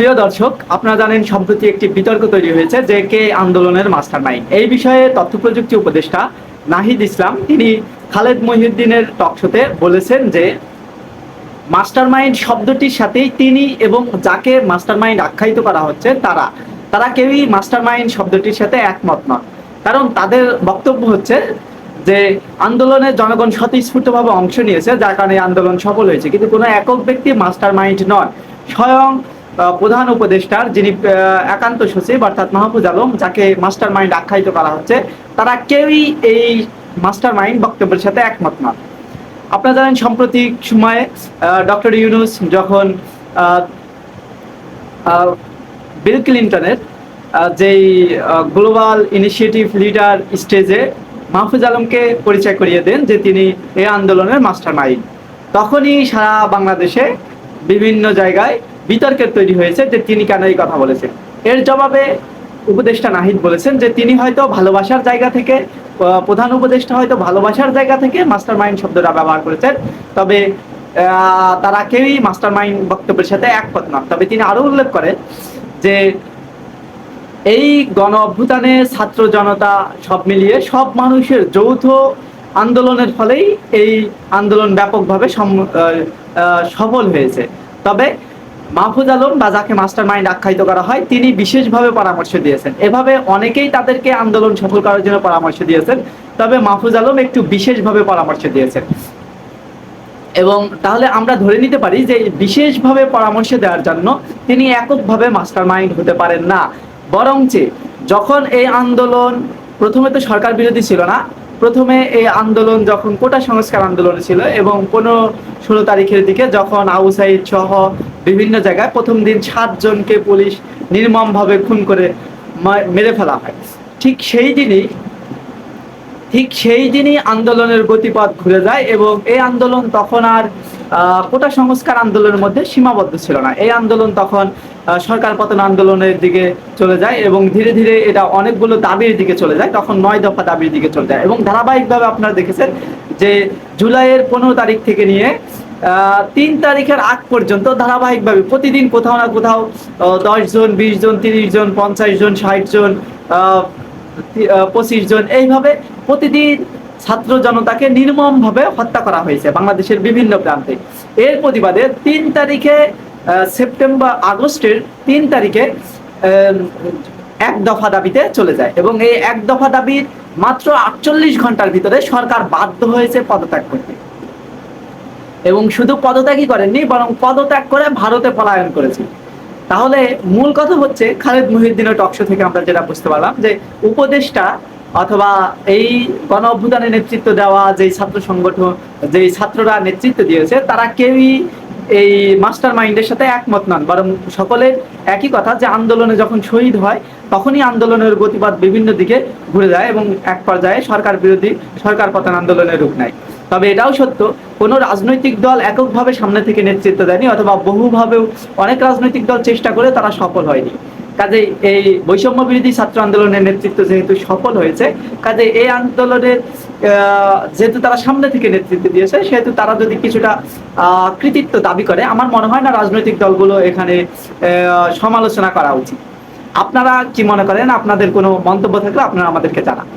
প্রিয় দর্শক, আপনারা জানেন সম্প্রতি একটি বিতর্ক তৈরি হয়েছে যে কে আন্দোলনের মাস্টার মাইন্ড এই বিষয়ে তথ্য প্রযুক্তি উপদেষ্টা নাহিদ ইসলাম, তিনি খালেদ মহিউদ্দিনের টকশোতে বলেছেন যে মাস্টার মাইন্ড শব্দটির সাথেই তিনি এবং যাকে মাস্টার মাইন্ড আখ্যায়িত করা হচ্ছে তারা। তারা কেউই মাস্টার মাইন্ড শব্দটির সাথে একমত নন। কারণ তাদের বক্তব্য হচ্ছে যে, আন্দোলনে জনগণ স্বতঃস্ফূর্তভাবে অংশ নিয়েছে, যার কারণে আন্দোলন সফল হয়েছে। কিন্তু কোনো একক ব্যক্তি মাস্টার মাইন্ড নন। স্বয়ং প্রধান উপদেষ্টার যিনি একান্ত সচিব অর্থাৎ মাহফুজ আলম, যাকে মাস্টার মাইন্ড আখ্যায়িত করা হচ্ছে, তারা কেউই এই মাস্টার মাইন্ড বক্তব্যের সাথে একমত নন আপনারা জানেন সাম্প্রতিক সময়ে ডক্টর ইউনুস যখন বিল ক্লিন্টনের যেই গ্লোবাল ইনিশিয়েটিভ লিডার স্টেজে মাহফুজ আলমকে পরিচয় করিয়ে দেন যে তিনি এই আন্দোলনের মাস্টার মাইন্ড তখনই সারা বাংলাদেশে বিভিন্ন জায়গায় বিতর্কের তৈরি হয়েছে যে তিনি কেন এই কথা বলেছেন। এর জবাবে উপদেষ্টা নাহিদ বলেছেন যে তিনি হয়তো ভালোবাসার জায়গা থেকে প্রধান উপদেষ্টা হয়তো ভালোবাসার জায়গা থেকে মাস্টার মাইন্ড শব্দটা ব্যবহার করেছেন। তবে তারা কেউই মাস্টার মাইন্ড বক্তব্যের সাথে একমত নন। তবে তিনি আরও উল্লেখ করেন যে এই গণ অভ্যুত্থানে ছাত্র জনতা সব মিলিয়ে সব মানুষের যৌথ আন্দোলনের ফলেই এই আন্দোলন ব্যাপকভাবে সফল হয়েছে। তবে মাহফুজ আলম বা যাকে মাস্টার মাইন্ড আখ্যায়িত করা হয়, তিনি বিশেষভাবে পরামর্শ দিয়েছেন। এভাবে অনেকেই তাদেরকে আন্দোলন সফল করার জন্য পরামর্শ দিয়েছেন, তবে মাহফুজ আলম একটু বিশেষভাবে পরামর্শ দিয়েছেন। এবং তাহলে আমরা ধরে নিতে পারি যে বিশেষভাবে পরামর্শ দেওয়ার জন্য তিনি এককভাবে মাস্টার মাইন্ড হতে পারেন না। বরঞ্চে যখন এই আন্দোলন, প্রথমে তো সরকার বিরোধী ছিল না, প্রথমে এই আন্দোলন যখন কোটা সংস্কার আন্দোলন ছিল এবং পনেরো ষোলো তারিখের দিকে যখন আউসাইড সহ বিভিন্ন জায়গায় প্রথম দিন সাতজনকে পুলিশ নির্মমভাবে খুন করে মেরে ফেলা হয়। ঠিক সেই দিনই, ঠিক সেই দিনই আন্দোলনের গতিপথ ঘুরে যায় এবং এই আন্দোলন তখন আর কোটা সংস্কার আন্দোলনের মধ্যে সীমাবদ্ধ ছিল না। এই আন্দোলন তখন সরকার পতন আন্দোলনের দিকে চলে যায় এবং ধীরে ধীরে এটা অনেকগুলো দাবির দিকে চলে যায়। তখন নয় দফা দাবির দিকে চলে যায় এবং ধারাবাহিকভাবে আপনারা দেখেছেন যে জুলাইয়ের পনেরো তারিখ থেকে নিয়ে তিন তারিখের আগ পর্যন্ত ধারাবাহিকভাবে প্রতিদিন কোথাও না কোথাও দশ জন, বিশ জন, তিরিশ জন, পঞ্চাশ জন, ষাট জন পঁচিশ জন, এইভাবে প্রতিদিন ছাত্র জনতাকে নির্মমভাবে হত্যা করা হয়েছে বাংলাদেশের বিভিন্ন প্রান্তে। এর প্রতিবাদে তিন তারিখে সেপ্টেম্বর, আগস্টের তিন তারিখে এক দফা দাবিতে চলে যায় এবং এই এক দফা দাবির মাত্র আটচল্লিশ ঘণ্টার ভিতরে সরকার বাধ্য হয়েছে পদত্যাগ করতে। এবং শুধু পদত্যাগই করেননি, বরং পদত্যাগ করে ভারতে পলায়ন করেছে তাহলে মূল কথা হচ্ছে, খালেদ মহিউদ্দিনের টকশো থেকে আমরা যেটা বুঝতে পারলাম যে উপদেশটা অথবা এই গণ অভ্যুত্থানে নেতৃত্ব দেওয়া যেই ছাত্র সংগঠন, যেই ছাত্ররা নেতৃত্ব দিয়েছে, তারা কেউই এই মাস্টার মাইন্ডের সাথে একমত নন। বরং সকলের একই কথা যে আন্দোলনে যখন শহীদ হয়, তখনই আন্দোলনের গতিবাদ বিভিন্ন দিকে ঘুরে যায় এবং এক পর্যায়ে সরকার বিরোধী, সরকার পতন আন্দোলনের রূপ নেয়। তবে এটাও সত্য, কোনো রাজনৈতিক দল এককভাবে সামনে থেকে নেতৃত্ব দেয়নি অথবা বহুভাবেও অনেক রাজনৈতিক দল চেষ্টা করে তারা সফল হয়নি। কাজে এই বৈষম্য বিরোধী ছাত্র আন্দোলনের নেতৃত্ব যেহেতু সফল হয়েছে কাজে এই আন্দোলনের যেহেতু তারা সামনে থেকে নেতৃত্ব দিয়েছে, সেহেতু তারা যদি কিছুটা কৃতিত্ব দাবি করে, আমার মনে হয় না রাজনৈতিক দলগুলো এখানে সমালোচনা করা উচিত। আপনারা কি মনে করেন? আপনাদের কোনো মন্তব্য থাকলে আপনারা আমাদেরকে জানান।